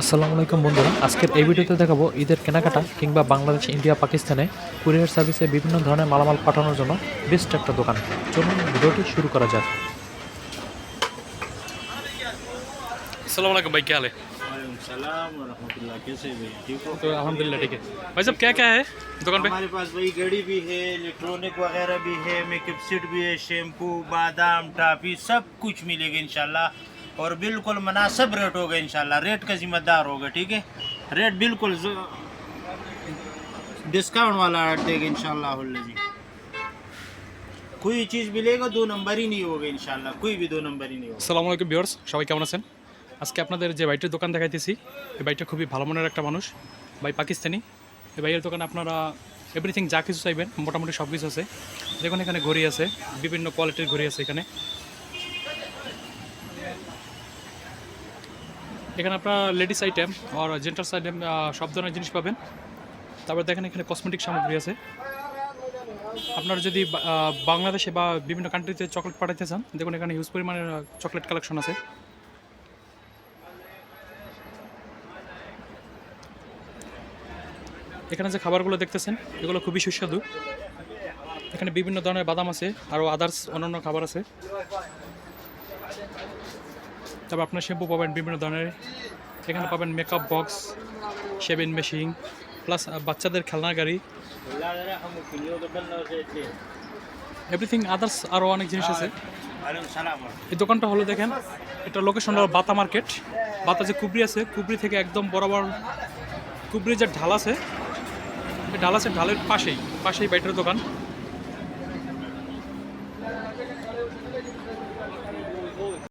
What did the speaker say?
আসসালামু আলাইকুম বন্ধুরা আজকের এই ভিডিওতে দেখাবো ঈদের কেনাকাটা কিংবা বাংলাদেশ ইন্ডিয়া পাকিস্তানে কুরিয়ার সার্ভিসে বিভিন্ন ধরনের মালামাল পাঠানোর জন্য বেস্ট একটা দোকান চলুন ভিডিওটি শুরু করা যাক अस्सलाम वालेकुम भाई क्या हाल है वालेकुम सलाम वरहमतुल्लाह कैसे भाई ठीक हो तो अल्हम्दुलिल्लाह ठीक है भाई साहब क्या क्या है दुकान पे हमारे पास भाई घड़ी भी है इलेक्ट्रॉनिक वगैरह भी है मेकअप सेट भी है शैम्पू बादाम टाफी सब कुछ मिलेगा इंशाल्लाह और बिल्कुल मुनासिब रेट होगा इंशाल्लाह रेट का जिम्मेदार होगा ठीक है रेट बिल्कुल डिस्काउंट वाला रेट देगा इंशाल्लाह जी कोई चीज़ मिलेगा दो नंबर ही नहीं होगा इंशाल्लाह कोई भी दो नंबर ही नहीं होगा আসসালামু আলাইকুম ভিউয়ার্স সবাই কেমন আছেন আজকে আপনাদের যে বাইটের দোকান দেখাইতেছি এই বাইটা খুবই ভালো মনের একটা মানুষ ভাই পাকিস্তানি এই ভাইয়ের দোকানে আপনারা এভরিথিং যা কিছু চাইবেন মোটামুটি সব কিছু আছে দেখুন এখানে ঘড়ি আছে বিভিন্ন কোয়ালিটির ঘড়ি আছে এখানে এখানে আপনার লেডিস আইটেম আর জেন্টার্স আইটেম সব ধরনের জিনিস পাবেন। তারপর দেখেন এখানে কসমেটিক সামগ্রী আছে। আপনারা যদি বাংলাদেশে বা বিভিন্ন কান্ট্রিতে চকলেট পাঠাতে চান, দেখুন এখানে হিউজ পরিমাণের চকলেট কালেকশন আছে। এখানে যে খাবারগুলো দেখতেছেন, এগুলো খুবই সুস্বাদু। এখানে বিভিন্ন ধরনের বাদাম আছে, আরও আদার্স অন্যান্য খাবার আছে। তারপর আপনার শ্যাম্পু পাবেন বিভিন্ন ধরনের। এখানে পাবেন makeup box shaving machine plus বাচ্চাদের খেলনা গাড়ি। এভরিথিং আদার্স আরও অনেক জিনিস আছে। এই দোকানটা হলো দেখেন, এটা লোকেশন হলো বাতা মার্কেট বাতা যে কুবরি আছে, কুবরি থেকে একদম বরাবর কুবরি যে ঢাল আছে ঢাল আছে ঢালের পাশেই পাশেই বাইটের দোকান।